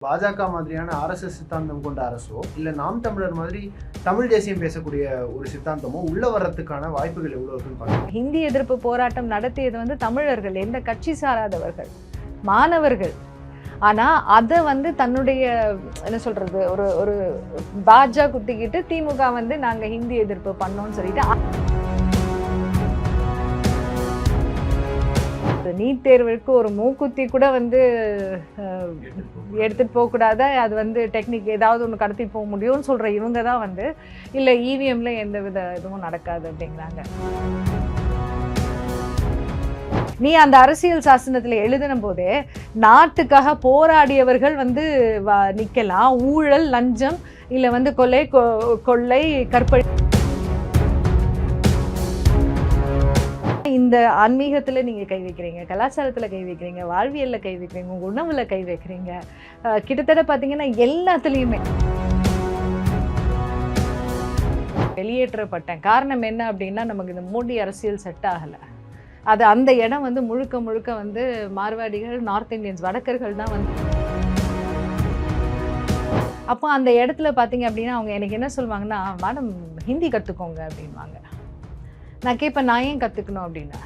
பாஜக மாதிரியான ஆர்எஸ்எஸ் சித்தாந்தம் கொண்ட அரசோ இல்லை நாம் தமிழர் மாதிரி தமிழ் தேசியம் பேசக்கூடிய ஒரு சித்தாந்தமோ உள்ள வர்றதுக்கான வாய்ப்புகள் எவ்வளோ இருக்குன்னு பாருங்க ஹிந்தி எதிர்ப்பு போராட்டம் நடத்தியது வந்து தமிழர்கள் எந்த கட்சி சாராதவர்கள்? மாணவர்கள். ஆனா அதை வந்து தன்னுடைய என்ன சொல்றது ஒரு ஒரு பாஜா குத்திக்கிட்டு திமுக வந்து நாங்க ஹிந்தி எதிர்ப்பு பண்ணோம்னு சொல்லிட்டு ஒரு நீட் தேர்வுக்கு ஒரு மூக்குத்தி கூட வந்து எடுத்துகிட்டு எடுத்துட்டு அது வந்து டெக்னிக் ஏதாவது ஒன்று கடத்திட்டு போக முடியும்னு சொல்கிற இவங்க தான் வந்து இல்லை இவிஎம்ல எந்த வித இதுவும் நடக்காது அப்படிங்கிறாங்க. நீ அந்த அரசியல் சாசனத்தில் எழுதின போதே நாட்டுக்காக போராடியவர்கள் வந்து வ- ஊழல் லஞ்சம் இல்லை வந்து கொலை கொ- கொள்ளை கற்பழி இந்த ஆன்மீகத்தில் நீங்கள் கை வைக்கிறீங்க கலாச்சாரத்தில் கை வைக்கிறீங்க வாழ்வியலில் கை வைக்கிறீங்க உங்கள் உணவில் கை வைக்கிறீங்க கிட்டத்தட்ட பார்த்தீங்கன்னா எல்லாத்துலேயுமே வெளியேற்றப்பட்டேன். காரணம் என்ன அப்படின்னா நமக்கு இந்த மோடி அரசியல் செட் ஆகலை. அது அந்த இடம் வந்து முழுக்க முழுக்க வந்து மார்வாடிகள் நார்த் இந்தியன்ஸ் வடக்கர்கள் தான் வந்து அப்போ அந்த இடத்துல பார்த்தீங்க அப்படின்னா அவங்க எனக்கு என்ன சொல்லுவாங்கன்னா மேடம் ஹிந்தி கற்றுக்கோங்க அப்படின்வாங்க நான் கேட்பேன் நான் ஏன் கற்றுக்கணும் அப்படின்னா?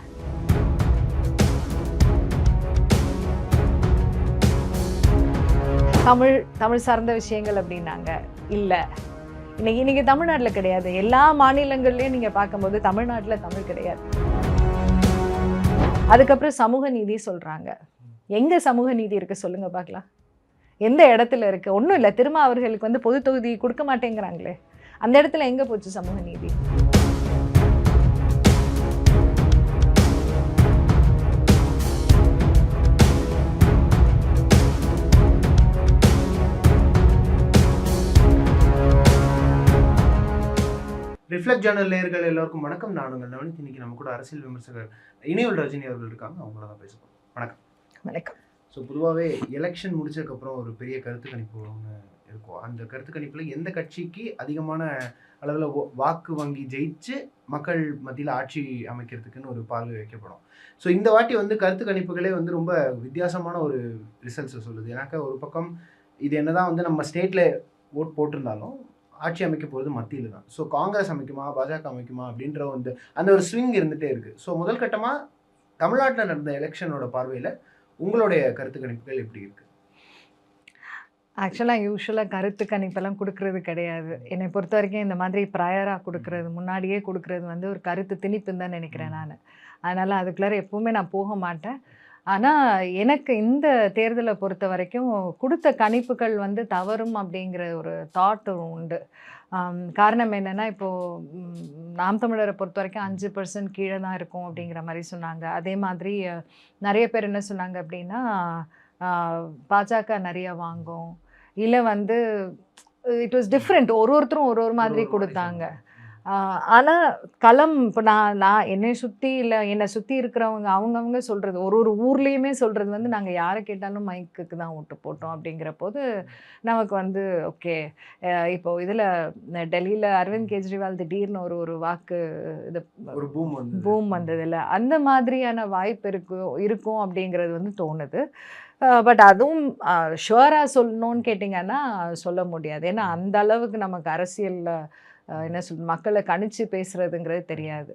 தமிழ் தமிழ் சார்ந்த விஷயங்கள் அப்படின்னாங்க. இல்லை. இன்னைக்கு இன்னைக்கு தமிழ்நாட்டில் கிடையாது. எல்லா மாநிலங்கள்லையும் நீங்கள் பார்க்கும்போது தமிழ்நாட்டில் தமிழ் கிடையாது. அதுக்கப்புறம் சமூக நீதி சொல்கிறாங்க எங்கே சமூக நீதி இருக்குது சொல்லுங்கள் பார்க்கலாம். எந்த இடத்துல இருக்கு? ஒன்றும் இல்லை. திரும்ப அவர்களுக்கு வந்து பொது தொகுதி கொடுக்க மாட்டேங்கிறாங்களே. அந்த இடத்துல எங்கே போச்சு சமூக நீதி? ரிஃப்ளெக்ட் ஜேர்னல் நேயர்கள் எல்லாருக்கும் வணக்கம். நான் உங்கள் நவனித். இன்னைக்கு நம்ம கூட அரசியல் விமர்சகர் இணையல் ரஜினி அவர்கள் இருக்காங்க. அவங்கள தான் பேச போறோம். வணக்கம். வணக்கம். ஸோ பொதுவாகவே எலெக்ஷன் முடிச்சதுக்கப்புறம் ஒரு பெரிய கருத்து கணிப்பு ஒன்று இருக்கும். அந்த கருத்து கணிப்பில் எந்த கட்சிக்கு அதிகமான அளவில் வாக்கு வங்கி ஜெயிச்சு மக்கள் மத்தியில் ஆட்சி அமைக்கிறதுக்குன்னு ஒரு பார்வை வைக்கப்படும். ஸோ இந்த வாட்டி வந்து கருத்து கணிப்புகளே வந்து ரொம்ப வித்தியாசமான ஒரு ரிசல்ட்ஸை சொல்லுது. ஏன்னாக்கா ஒரு பக்கம் இது என்னதான் வந்து நம்ம ஸ்டேட்டில் ஓட் போட்டிருந்தாலும் ஆட்சி அமைக்க போகிறது மத்தியில் தான் ஸோ காங்கிரஸ் அமைக்குமா பாஜக அமைக்குமா அப்படின்ற வந்து அந்த ஒரு ஸ்விங் இருந்துகிட்டே இருக்குது ஸோ முதல் கட்டமாக தமிழ்நாட்டில் நடந்த எலெக்ஷனோட பார்வையில் உங்களுடைய கருத்து கணிப்புகள் எப்படி இருக்கு? ஆக்சுவலாக யூஸ்வலாக கருத்து கணிப்பெல்லாம் கொடுக்கறது கிடையாது. என்னை பொறுத்த வரைக்கும் இந்த மாதிரி ப்ரையராக கொடுக்கறது முன்னாடியே கொடுக்கறது வந்து ஒரு கருத்து திணிப்புன்னு தான் நினைக்கிறேன் நான். அதனால் அதுக்குள்ளார எப்பவுமே நான் போக மாட்டேன். ஆனால் எனக்கு இந்த தேர்தலை பொறுத்த வரைக்கும் கொடுத்த கணிப்புகள் வந்து தவறும் அப்படிங்கிற ஒரு தாட் உண்டு. காரணம் என்னென்னா இப்போது நாம் தமிழரை பொறுத்த வரைக்கும் அஞ்சு பர்சன்ட் கீழே தான் இருக்கும் அப்படிங்கிற மாதிரி சொன்னாங்க. அதே மாதிரி நிறைய பேர் என்ன சொன்னாங்க அப்படின்னா பாஜக நிறைய வாங்கும். இல்லை வந்து இட் வாஸ் டிஃப்ரெண்ட் ஒரு ஒருத்தரும் ஒரு ஒரு மாதிரி கொடுத்தாங்க. ஆனால் களம் இப்போ நான் நான் என்னை சுற்றி இல்லை என்னை சுற்றி இருக்கிறவங்க அவங்கவுங்க சொல்கிறது ஒரு ஒரு ஊர்லேயுமே சொல்கிறது வந்து நாங்கள் யாரை கேட்டாலும் மைக்குக்கு தான் ஓட்டு போட்டோம் அப்படிங்கிற போது நமக்கு வந்து ஓகே இப்போ இதில் டெல்லியில் அரவிந்த் கெஜ்ரிவால் திடீர்னு ஒரு ஒரு வாக்கு இது ஒரு பூம் வந்து பூம் வந்ததில்ல அந்த மாதிரியான வாய்ப்பு இருக்கும் இருக்கும் அப்படிங்கிறது வந்து தோணுது. பட் அதுவும் ஷுவராக சொல்லணும்னு கேட்டிங்கன்னா சொல்ல முடியாது. ஏன்னா அந்த அளவுக்கு நமக்கு அரசியலில் என்ன சொல் மக்களை கணிச்சு பேசுறதுங்கிறது தெரியாது.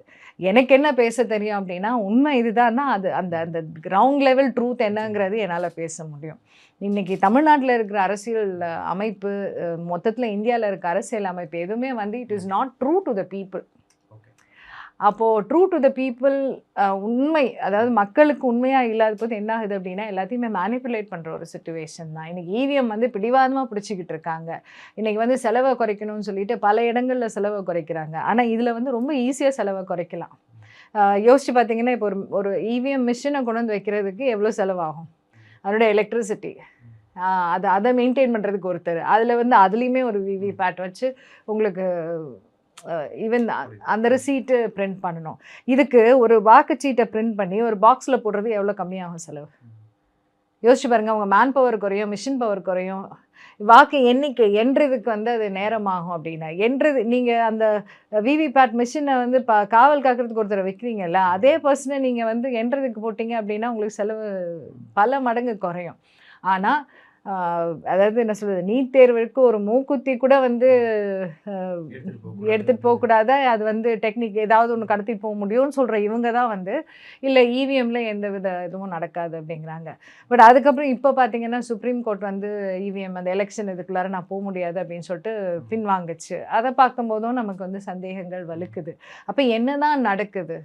எனக்கு என்ன பேச தெரியும் அப்படின்னா உண்மை இதுதான்னா அது அந்த அந்த கிரவுண்ட் லெவல் ட்ரூத் என்னங்கிறது என்னால் பேச முடியும். இன்னைக்கு தமிழ்நாட்டில் இருக்கிற அரசியல் அமைப்பு மொத்தத்தில் இந்தியாவில் இருக்க அரசியல் அமைப்பு எதுவுமே வந்து it is not true to the people அப்போது ட்ரூ டு த பீப்புள் உண்மை அதாவது மக்களுக்கு உண்மையாக இல்லாத போது என்ன ஆகுது அப்படின்னா எல்லாத்தையுமே மேனிப்புலேட் பண்ணுற ஒரு சுச்சுவேஷன் தான். இன்றைக்கி ஈவிஎம் வந்து பிடிவாதமாக பிடிச்சிக்கிட்டு இருக்காங்க. இன்றைக்கி வந்து செலவை குறைக்கணும்னு சொல்லிட்டு பல இடங்களில் செலவை குறைக்கிறாங்க. ஆனால் இதில் வந்து ரொம்ப ஈஸியாக செலவை குறைக்கலாம். யோசித்து யோசிச்சு பார்த்தீங்கன்னா இப்போ ஒரு ஒரு இவிஎம் மிஷினை கொண்டு வந்து வைக்கிறதுக்கு எவ்வளோ செலவாகும்? அதோட எலக்ட்ரிசிட்டி அதை அதை மெயின்டைன் பண்ணுறதுக்கு ஒருத்தர். அதில் வந்து அதுலேயுமே ஒரு விவி பேட் வச்சு உங்களுக்கு ஈவன் அந்த ரிசீட்டு பிரிண்ட் பண்ணணும். இதுக்கு ஒரு வாக்குச்சீட்டை பிரிண்ட் பண்ணி ஒரு பாக்ஸில் போடுறது எவ்வளோ கம்மியாகும் செலவு? யோசிச்சு பாருங்க உங்கள் மேன் பவர் குறையும் மிஷின் பவர் குறையும். வாக்கு எண்ணிக்கை எண்றதுக்கு வந்து அது நேரமாகும் அப்படின்னா எண்றது நீங்கள் அந்த விவிபேட் மிஷினை வந்து பா காவல் காக்கிறதுக்கு ஒருத்தரை வைக்கிறீங்கல்ல அதே பர்சனை நீங்கள் வந்து எண்றதுக்கு போட்டீங்க அப்படின்னா உங்களுக்கு செலவு பல மடங்கு குறையும். ஆனால் அதாவது என்ன சொல்றது நீட் தேர்வுக்கு ஒரு மூக்குத்தி கூட வந்து ஆஹ், எடுத்துட்டு போகக்கூடாது. அது வந்து டெக்னிக் ஏதாவது ஒன்று கடத்திட்டு போக முடியும்னு சொல்கிற இவங்க தான் வந்து இல்லை இவிஎம்ல எந்த வித இதுவும் நடக்காது அப்படிங்கிறாங்க. பட் அதுக்கப்புறம் இப்போ பார்த்தீங்கன்னா சுப்ரீம் கோர்ட் வந்து இவிஎம் அந்த எலெக்ஷன் இதுக்குள்ளார நான் போக முடியாது அப்படின்னு சொல்லிட்டு பின்வாங்குச்சு. அதை பார்க்கும்போதும் நமக்கு வந்து சந்தேகங்கள் வலுக்குது. அப்போ என்னதான் நடக்குது?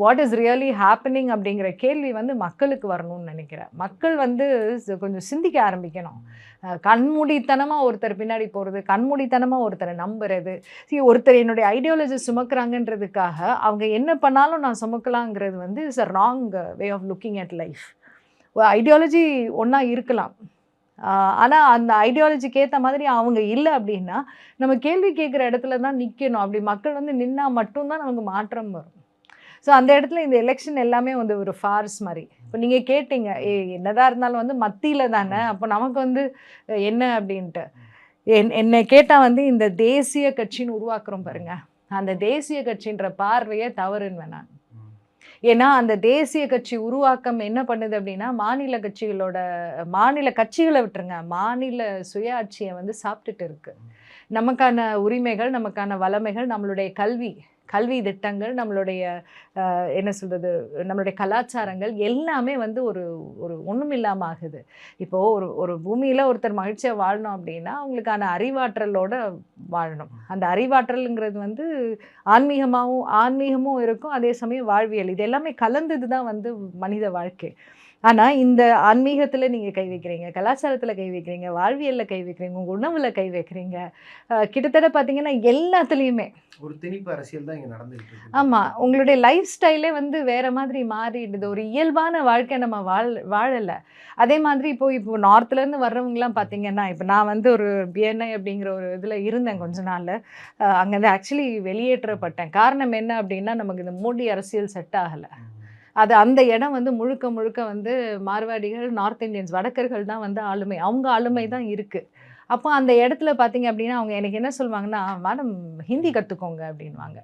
வாட் இஸ் ரியலி ஹேப்பனிங் அப்படிங்கிற கேள்வி வந்து மக்களுக்கு வரணும்னு நினைக்கிறேன். மக்கள் வந்து கொஞ்சம் சிந்திக்க ஆரம்பிக்கணும். கண்மூடித்தனமாக ஒருத்தர் பின்னாடி போகிறது கண்மூடித்தனமாக ஒருத்தரை நம்புறது. see ஒருத்தர் என்னுடைய ஐடியாலஜி சுமக்கிறாங்கன்றதுக்காக அவங்க என்ன பண்ணாலும் நான் சுமக்கலாங்கிறது வந்து is a wrong way of looking at life ideology ஒன்றா இருக்கலாம். ஆனால் அந்த ஐடியாலஜிக்கு ஏற்ற மாதிரி அவங்க இல்லை அப்படின்னா நம்ம கேள்வி கேட்குற இடத்துல தான் நிற்கணும் அப்படி மக்கள் வந்து நின்னா மட்டும்தான் நமக்கு மாற்றம் வரும். ஸோ அந்த இடத்துல இந்த எலெக்ஷன் எல்லாமே வந்து ஒரு ஃபார்ஸ் மாதிரி. இப்போ நீங்கள் கேட்டீங்க ஏ என்னதான் இருந்தாலும் வந்து மத்தியில் தானே? அப்போ நமக்கு வந்து என்ன? அப்படின்ட்டு. என் என்னை கேட்டால் வந்து இந்த தேசிய கட்சின்னு உருவாக்குறோம் பாருங்க. அந்த தேசிய கட்சின்ற பார்வையே தவறுன்னு நான். ஏன்னா அந்த தேசிய கட்சி உருவாக்கம் என்ன பண்ணுது அப்படின்னா மாநில கட்சிகளோட மாநில கட்சிகளை விட்டுருங்க. மாநில சுயாட்சியை வந்து சாப்பிட்டுட்டு இருக்கு. நமக்கான உரிமைகள் நமக்கான வளமைகள் நம்மளுடைய கல்வி. கல்வி திட்டங்கள் நம்மளுடைய என்ன சொல்கிறது நம்மளுடைய கலாச்சாரங்கள் எல்லாமே வந்து ஒரு ஒரு ஒன்றும் இல்லாமல் ஆகுது. இப்போது ஒரு ஒரு பூமியில் ஒருத்தர் மகிழ்ச்சியாக வாழணும் அப்படின்னா அவங்களுக்கான அறிவாற்றலோட வாழணும். அந்த அறிவாற்றலுங்கிறது வந்து ஆன்மீகமாகவும் ஆன்மீகமும் இருக்கும் அதே சமயம் வாழ்வியல். இது எல்லாமே கலந்தது தான் வந்து மனித வாழ்க்கை. ஆனால் இந்த ஆன்மீகத்தில் நீங்கள் கை வைக்கிறீங்க கலாச்சாரத்தில் கை வைக்கிறீங்க வாழ்வியலில் கை வைக்கிறீங்க உங்கள் உணவில் கை வைக்கிறீங்க கிட்டத்தட்ட பார்த்தீங்கன்னா எல்லாத்துலேயுமே. ஒரு திணிப்பு அரசியல் தான் இங்க நடந்துகிட்டு இருக்கு. ஆமாம் உங்களுடைய லைஃப் ஸ்டைலே வந்து வேற மாதிரி மாறிடுது. ஒரு இயல்பான வாழ்க்கை நம்ம வாழ் வாழலை. அதே மாதிரி இப்போ இப்போ நார்த்லேருந்து வர்றவங்கலாம் பார்த்தீங்கன்னா இப்போ நான் வந்து ஒரு பிஎன்ஐ அப்படிங்கிற ஒரு இதில் இருந்தேன் கொஞ்ச நாள் அங்கேருந்து ஆக்சுவலி வெளியேற்றப்பட்டேன். காரணம் என்ன அப்படின்னா நமக்கு இந்த மோடி அரசியல் செட் ஆகலை. அது அந்த இடம் வந்து முழுக்க முழுக்க வந்து மார்வாடிகள் நார்த் இந்தியன்ஸ் வடக்கர்கள் தான் வந்து ஆளுமை. அவங்க ஆளுமை தான் இருக்குது அப்போ அந்த இடத்துல பார்த்தீங்க அப்படின்னா அவங்க எனக்கு என்ன சொல்லுவாங்கன்னா மேடம் ஹிந்தி கற்றுக்கோங்க அப்படின்வாங்க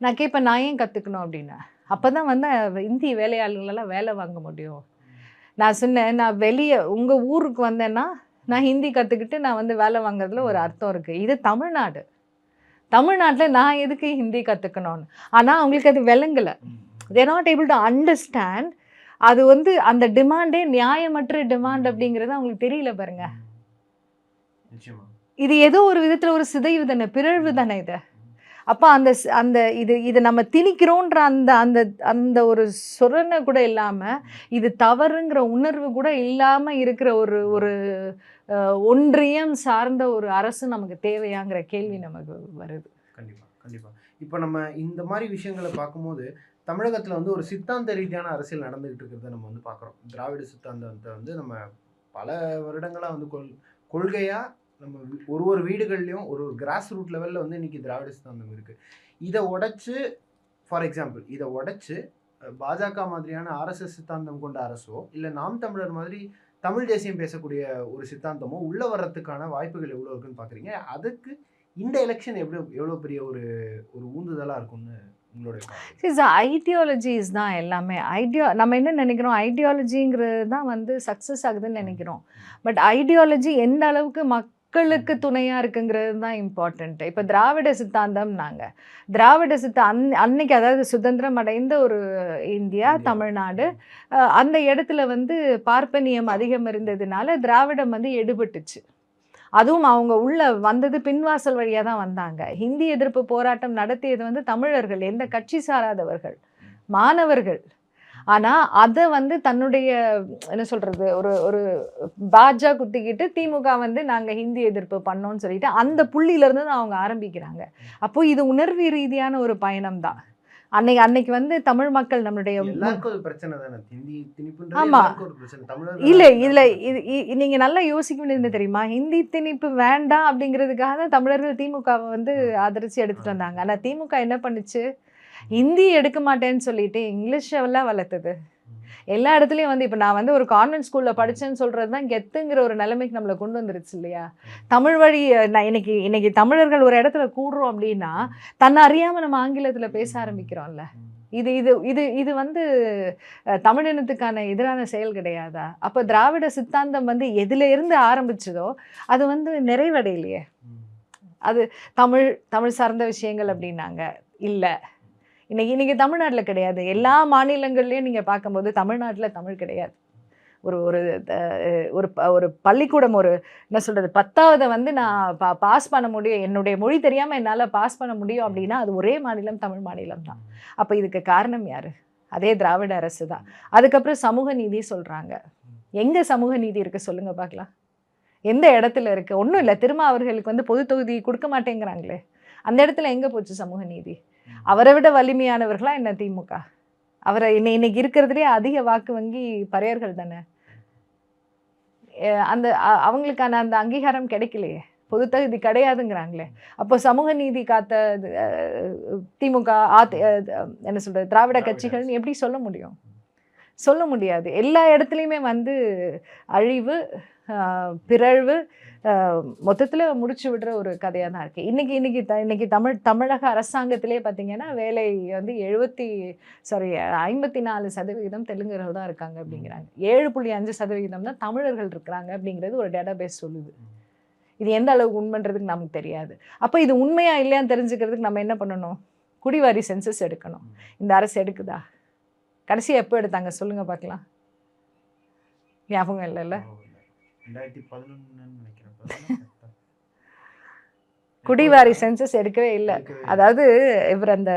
நான் கேட்பேன் நான் ஏன் கற்றுக்கணும் அப்படின்னு. அப்போ தான் வந்து ஹிந்தி வேலையாளர்களெல்லாம் வேலை வாங்க முடியும். நான் சொன்னேன் நான் வெளியே உங்கள் ஊருக்கு வந்தேன்னா நான் ஹிந்தி கற்றுக்கிட்டு நான் வந்து வேலை வாங்குறதுல ஒரு அர்த்தம் இருக்குது இது தமிழ்நாடு. தமிழ்நாட்டில் நான் எதுக்கு ஹிந்தி கற்றுக்கணும்னு ஆனால் அவங்களுக்கு அது விளங்கலை. They're not able to understand அது வந்து அந்த டிமாண்டே நியாயமற்ற டிமாண்ட் அப்படிங்கிறது அவங்களுக்கு தெரியல பாருங்க. இது ஏதோ ஒரு விதத்தில் ஒரு சிதைவு தானே பிறழ்வு தானே இது. அப்போ அந்த அந்த இது இது நம்ம திணிக்கிறோன்ற அந்த அந்த அந்த ஒரு சொரணை கூட இல்லாமல் இது தவறுங்கிற உணர்வு கூட இல்லாமல் இருக்கிற ஒரு ஒரு ஒன்றியம் சார்ந்த ஒரு அரசு நமக்கு தேவையாங்கிற கேள்வி நமக்கு வருது. கண்டிப்பா கண்டிப்பா. இப்போ நம்ம இந்த மாதிரி விஷயங்களை பார்க்கும்போது தமிழகத்தில் வந்து ஒரு சித்தாந்த ரீதியான அரசியல் நடந்துகிட்டு இருக்கிறத நம்ம வந்து பார்க்குறோம். திராவிட சித்தாந்தத்தை வந்து நம்ம பல வருடங்களாக வந்து கொள் கொள்கையாக நம்ம ஒரு ஒரு வீடுகள்லையும் ஒரு ஒரு கிராஸ் ரூட் லெவலில் வந்து இன்னைக்கு திராவிட சித்தாந்தம் இருக்குது இதை உடைச்சு ஃபார் எக்ஸாம்பிள் இதை உடைச்சு பாஜக மாதிரியான ஆர்எஸ்எஸ் சித்தாந்தம் கொண்ட அரசோ இல்லை நாம் தமிழர் மாதிரி தமிழ் தேசியம் பேசக்கூடிய ஒரு சித்தாந்தமோ உள்ளே வர்றதுக்கான வாய்ப்புகள் எவ்வளோ இருக்குன்னு பார்க்குறீங்க? அதுக்கு இந்த எலெக்ஷன் எவ்வளோ எவ்வளோ பெரிய ஒரு ஒரு ஊந்துதலாக இருக்கும்னு உங்களுடைய ஐடியாலஜிஸ் தான் எல்லாமே. ஐடியா நம்ம என்ன நினைக்கிறோம்? ஐடியாலஜிங்கிறது தான் வந்து சக்ஸஸ் ஆகுதுன்னு நினைக்கிறோம். பட் ஐடியாலஜி எந்த அளவுக்கு மக்களுக்கு துணையாக இருக்குங்கிறது தான் இம்பார்ட்டண்ட் இப்போ திராவிட சித்தாந்தம் நாங்கள் திராவிட சித்தா அன் அன்னைக்கு அதாவது சுதந்திரம் அடைந்த ஒரு இந்தியா. தமிழ்நாடு அந்த இடத்துல வந்து பார்ப்பனியம் அதிகம் இருந்ததுனால திராவிடம் வந்து எடுபட்டுச்சு. அதுவும் அவங்க உள்ள வந்தது பின்வாசல் வழியாக தான் வந்தாங்க. ஹிந்தி எதிர்ப்பு போராட்டம் நடத்தியது வந்து தமிழர்கள் எந்த கட்சி சாராதவர்கள்? மாணவர்கள். ஆனால் அதை வந்து தன்னுடைய என்ன சொல்கிறது ஒரு ஒரு பாஜா குத்திக்கிட்டு திமுக வந்து நாங்கள் ஹிந்தி எதிர்ப்பு பண்ணோன்னு சொல்லிட்டு அந்த புள்ளியிலேருந்து தான் அவங்க ஆரம்பிக்கிறாங்க. அப்போது இது உணர்வு ரீதியான ஒரு பயணம் தான். அன்னைக்கு அன்னைக்கு வந்து தமிழ் மக்கள் நம்மளுடைய ஆமா. இல்ல இதுல இது நீங்க நல்லா யோசிக்க வேண்டியது தெரியுமா? ஹிந்தி திணிப்பு வேண்டாம் அப்படிங்கிறதுக்காக தான் தமிழர்கள் திமுகவை வந்து ஆதரிச்சு எடுத்துட்டு வந்தாங்க. ஆனா திமுக என்ன பண்ணுச்சு? ஹிந்தி எடுக்க மாட்டேன்னு சொல்லிட்டு இங்கிலீஷெல்லாம் வளர்த்தது. எல்லா இடத்துலையும் வந்து இப்போ நான் வந்து ஒரு கான்வென்ட் ஸ்கூலில் படிச்சேன்னு சொல்கிறது தான் கெத்துங்கிற ஒரு நிலைமைக்கு நம்மளை கொண்டு வந்துருச்சு இல்லையா? தமிழ் வழி நான் இன்னைக்கு இன்னைக்கு தமிழர்கள் ஒரு இடத்துல கூடுறோம் அப்படின்னா தன்னை அறியாமல் நம்ம ஆங்கிலத்தில் பேச ஆரம்பிக்கிறோம்ல. இது இது இது இது வந்து தமிழினத்துக்கான எதிரான செயல் கிடையாதா? அப்போ திராவிட சித்தாந்தம் வந்து எதுல இருந்து ஆரம்பிச்சதோ அது வந்து நிறைவடையலையே. அது தமிழ் தமிழ் சார்ந்த விஷயங்கள் அப்படின்னாங்க. இல்லை இன்னைக்கு இன்னைக்கு தமிழ்நாட்டில் கிடையாது. எல்லா மாநிலங்கள்லையும் நீங்கள் பார்க்கும்போது தமிழ்நாட்டில் தமிழ் கிடையாது. ஒரு ஒரு ஒரு ப- ஒரு பள்ளிக்கூடம் ஒரு என்ன சொல்கிறது பத்தாவதை வந்து நான் பா பாஸ் பண்ண முடியும். என்னுடைய மொழி தெரியாமல் என்னால் பாஸ் பண்ண முடியும் அப்படின்னா அது ஒரே மாநிலம் தமிழ் மாநிலம் தான். அப்போ இதுக்கு காரணம் யார்? அதே திராவிட அரசு தான். அதுக்கப்புறம் சமூக நீதி சொல்கிறாங்க எங்கே சமூக நீதி இருக்குது சொல்லுங்கள் பார்க்கலாம். எந்த இடத்துல இருக்குது ஒன்றும் இல்லை. திரும்ப அவர்களுக்கு வந்து பொது தொகுதி கொடுக்க மாட்டேங்கிறாங்களே. அந்த இடத்துல எங்கே போச்சு சமூக நீதி? அவரை விட வலிமையானவர்களா என்ன திமுக? அவரை இன்னை இன்னைக்கு இருக்கிறதுலே அதிக வாக்கு வங்கி பறையர்கள் தானே? அந்த அவங்களுக்கான அந்த அங்கீகாரம் கிடைக்கலையே. பொது தகுதி கிடையாதுங்கிறாங்களே. அப்போ சமூக நீதி காத்த திமுக அதி என்ன சொல்றது திராவிட கட்சிகள்னு எப்படி சொல்ல முடியும்? சொல்ல முடியாது. எல்லா இடத்துலையுமே வந்து அழிவு பிறழ்வு மொத்தத்தில் முடிச்சு விடுற ஒரு கதையாக தான் இருக்குது இன்றைக்கி இன்றைக்கி த இன்னைக்கு தமிழ் தமிழக அரசாங்கத்திலே பார்த்தீங்கன்னா வேலை வந்து எழுபத்தி சாரி ஐம்பத்தி நாலு சதவிகிதம் தெலுங்குகள் தான் இருக்காங்க அப்படிங்கிறாங்க. ஏழு புள்ளி அஞ்சு சதவிகிதம் தான் தமிழர்கள் இருக்கிறாங்க அப்படிங்கிறது ஒரு டேட்டாபேஸ் சொல்லுது. இது எந்த அளவுக்கு உண்மைன்றதுக்கு நமக்கு தெரியாது. அப்போ இது உண்மையா இல்லையான்னு தெரிஞ்சுக்கிறதுக்கு நம்ம என்ன பண்ணணும்? குடிவாரி சென்சஸ் எடுக்கணும். இந்த அரசு எடுக்குதா? கடைசி எப்போ எடுத்தாங்க? சொல்லுங்க பார்க்கலாம் ஞாபகம் இல்லைல்ல. ரெண்டாயிரத்தி பதினொன்னுன்னு நினைக்கிறேன். குடிவாரி சென்சஸ் எடுக்கவே இல்லை. அதாவது இவர் அந்த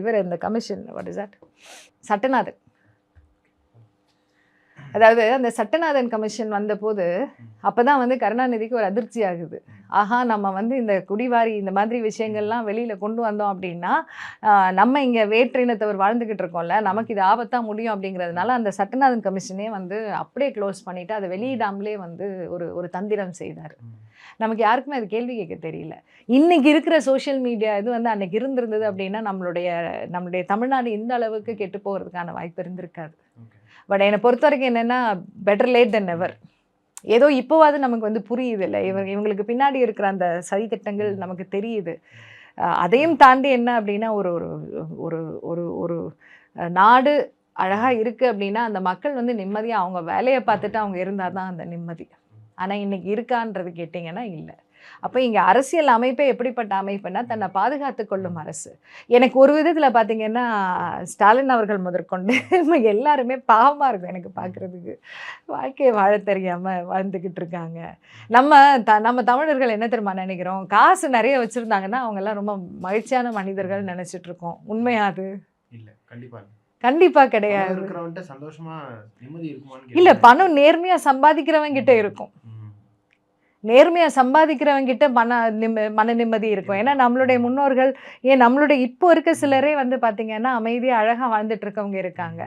இவர் இந்த commission what is that Sattanathan. அதாவது அந்த சட்டநாதன் கமிஷன் வந்தபோது அப்போ தான் வந்து கருணாநிதிக்கு ஒரு அதிர்ச்சி ஆகுது. ஆஹா நம்ம வந்து இந்த குடிவாரி இந்த மாதிரி விஷயங்கள்லாம் வெளியில் கொண்டு வந்தோம் அப்படின்னா நம்ம இங்கே வேற்றினத்தவர் வாழ்ந்துக்கிட்டு இருக்கோம்ல நமக்கு இது ஆபத்தாக முடியும் அப்படிங்கிறதுனால அந்த சட்டநாதன் கமிஷனே வந்து அப்படியே க்ளோஸ் பண்ணிவிட்டு அதை வெளியிடாமலே வந்து ஒரு ஒரு தந்திரம் செய்தார். நமக்கு யாருக்குமே அது கேள்வி கேட்க தெரியல. இன்னைக்கு இருக்கிற சோஷியல் மீடியா இது வந்து அன்னைக்கு இருந்திருந்தது அப்படின்னா நம்மளுடைய நம்மளுடைய தமிழ்நாடு இந்த அளவுக்கு கெட்டு போகிறதுக்கான வாய்ப்பு இருந்திருக்காது. பட் என்னை பொறுத்த வரைக்கும் என்னென்னா பெட்டர் லேட் தென் எவர் ஏதோ இப்போவாது நமக்கு வந்து புரியுது இல்லை இவங்க இவங்களுக்கு பின்னாடி இருக்கிற அந்த சதித்திட்டங்கள் நமக்கு தெரியுது. அதையும் தாண்டி என்ன அப்படின்னா ஒரு ஒரு ஒரு ஒரு நாடு அழகாக இருக்குது அப்படின்னா அந்த மக்கள் வந்து நிம்மதியாக அவங்க வேலையை பார்த்துட்டு அவங்க இருந்தால் தான் அந்த நிம்மதி. ஆனால் இன்னைக்கு இருக்கான்றது கேட்டிங்கன்னா இல்லை. அப்போ இங்கே அரசியல் அமைப்பே எப்படிப்பட்ட அமைப்புனா தன்னை பாதுகாத்து கொள்ளும் அரசு. எனக்கு ஒரு விதத்தில் பார்த்தீங்கன்னா ஸ்டாலின் அவர்கள் முதற்கொண்டு எல்லாருமே பாவமாக இருக்கும் எனக்கு பார்க்குறதுக்கு வாழ்க்கையை வாழ தெரியாமல் வாழ்ந்துக்கிட்டு இருக்காங்க. நம்ம த நம்ம தமிழர்கள் என்ன தெரியுமா நினைக்கிறோம்? காசு நிறைய வச்சுருந்தாங்கன்னா அவங்கெல்லாம் ரொம்ப மகிழ்ச்சியான மனிதர்கள் நினச்சிட்டு இருக்கோம் உண்மையா அது? இல்ல கண்டிப்பா. கண்டிப்பாக பணம் கிடையாது. இல்லை பணம் நேர்மையாக சம்பாதிக்கிறவங்க கிட்ட இருக்கும். நேர்மையாக சம்பாதிக்கிறவங்க கிட்ட மன நிம்ம மன நிம்மதி இருக்கும். ஏன்னா நம்மளுடைய முன்னோர்கள் ஏன் நம்மளுடைய இப்போ இருக்க சிலரே வந்து பார்த்தீங்கன்னா அமைதியாக அழகாக வாழ்ந்துட்டு இருக்கவங்க இருக்காங்க.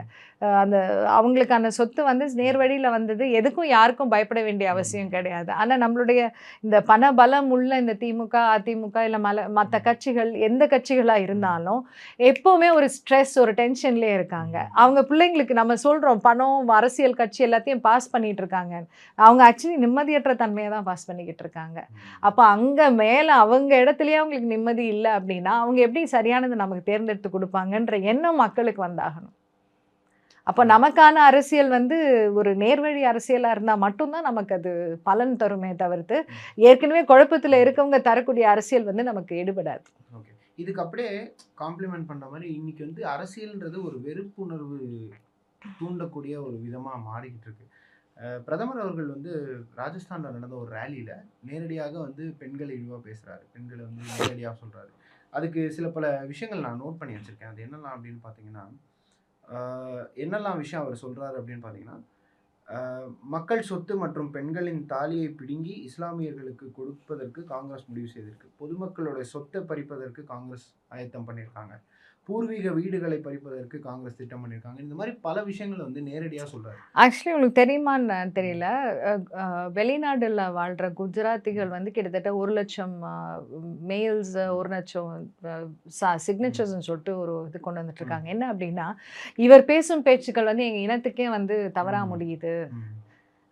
அந்த அவங்களுக்கான சொத்து வந்து நேர் வழியில் வந்தது. எதுக்கும் யாருக்கும் பயப்பட வேண்டிய அவசியம் கிடையாது. ஆனால் நம்மளுடைய இந்த பண பலம் உள்ள இந்த திமுக அதிமுக இல்லை மல மற்ற கட்சிகள் எந்த கட்சிகளாக இருந்தாலும் எப்போவுமே ஒரு ஸ்ட்ரெஸ் ஒரு டென்ஷன்லேயே இருக்காங்க. அவங்க பிள்ளைங்களுக்கு நம்ம சொல்கிறோம் பணம் அரசியல் கட்சி எல்லாத்தையும் பாஸ் பண்ணிட்டு இருக்காங்க. அவங்க ஆக்சுவலி நிம்மதியற்ற தன்மையை தான் பாஸ் பண்ணிக்கிட்டு இருக்காங்க. அப்போ அங்கே மேலே அவங்க இடத்துலயே அவங்களுக்கு நிம்மதி இல்லை அப்படின்னா அவங்க எப்படி சரியானது நமக்கு தேர்ந்தெடுத்து கொடுப்பாங்கன்ற எண்ணம் மக்களுக்கு வந்தாகணும். அப்போ நமக்கான அரசியல் வந்து ஒரு நேர்வழி அரசியலாக இருந்தால் மட்டும்தான் நமக்கு அது பலன் தருமே தவிர்த்து ஏற்கனவே குழப்பத்தில் இருக்கவங்க தரக்கூடிய அரசியல் வந்து நமக்கு எடுபடாது ஓகே. இதுக்கு அப்படியே காம்ப்ளிமெண்ட் பண்ற மாதிரி இன்னைக்கு வந்து அரசியல்ன்றது ஒரு வெறுப்புணர்வு தூண்டக்கூடிய ஒரு விதமா மாறிக்கிட்டு இருக்கு. பிரதமர் அவர்கள் வந்து ராஜஸ்தான்ல நடந்த ஒரு ரேலியில நேரடியாக வந்து பெண்களை இழிவா பேசுறாரு. பெண்களை வந்து நேரடியாக சொல்றாரு. அதுக்கு சில பல விஷயங்கள் நான் நோட் பண்ணி வச்சிருக்கேன். அது என்னெல்லாம் அப்படின்னு பார்த்தீங்கன்னா என்னெல்லாம் விஷயம் அவர் சொல்கிறார் அப்படின்னு பார்த்தீங்கன்னா மக்கள் சொத்து மற்றும் பெண்களின் தாலியை பிடுங்கி இஸ்லாமியர்களுக்கு கொடுப்பதற்கு காங்கிரஸ் முடிவு செய்திருக்கு. பொதுமக்களோட சொத்தை பறிப்பதற்கு காங்கிரஸ் ஆயத்தம் பண்ணியிருக்காங்க. பூர்வீக வீடுகளை பறிப்பதற்கு காங்கிரஸ் திட்டம் பண்ணியிருக்காங்க. இந்த மாதிரி பல விஷயங்களை வந்து நேரடியாக சொல்றாரு. ஆக்சுவலி உங்களுக்கு தெரியுமான்னு தெரியல. வெளிநாட்டில் வாழ்கிற குஜராத்திகள் வந்து கிட்டத்தட்ட ஒரு லட்சம் மெயில்ஸ் ஒரு லட்சம் சிக்னேச்சர்ஸ்னு சொல்லிட்டு ஒரு இது கொண்டு வந்துட்டு இருக்காங்க. என்ன அப்படின்னா இவர் பேசும் பேச்சுக்கள் வந்து எங்கள் இனத்துக்கே வந்து தவறா. முடியுது.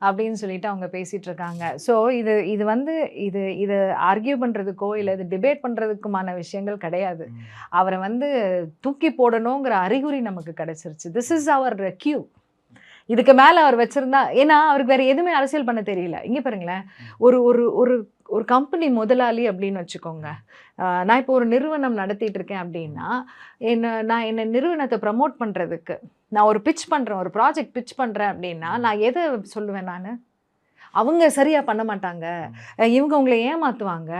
அப்படின்னு சொல்லிட்டு அவங்க பேசிட்டு இருக்காங்க ஸோ இது இது வந்து இது இது ஆர்கியூ பண்ணுறதுக்கோ இல்லை இது டிபேட் பண்ணுறதுக்குமான விஷயங்கள் கிடையாது. அவரை வந்து தூக்கி போடணுங்கிற அறிகுறி நமக்கு கிடைச்சிருச்சு. திஸ் இஸ் அவர் கியூ இதுக்கு மேலே அவர் வச்சிருந்தா ஏன்னா அவருக்கு வேற எதுவுமே அரசியல் பண்ண தெரியல. இங்கே பாருங்களேன். ஒரு ஒரு ஒரு ஒரு கம்பெனி முதலாளி அப்படின்னு வச்சுக்கோங்க. நான் இப்போ ஒரு நிறுவனம் நடத்திட்டு இருக்கேன் அப்படின்னா என்ன நான் என்ன நிறுவனத்தை ப்ரமோட் பண்ணுறதுக்கு நான் ஒரு பிட்ச் பண்ணுறேன் ஒரு ப்ராஜெக்ட் பிட்ச் பண்ணுறேன் அப்படின்னா நான் எதை சொல்லுவேன் நான்? அவங்க சரியாக பண்ண மாட்டாங்க. இவங்க உங்களை ஏமாற்றுவாங்க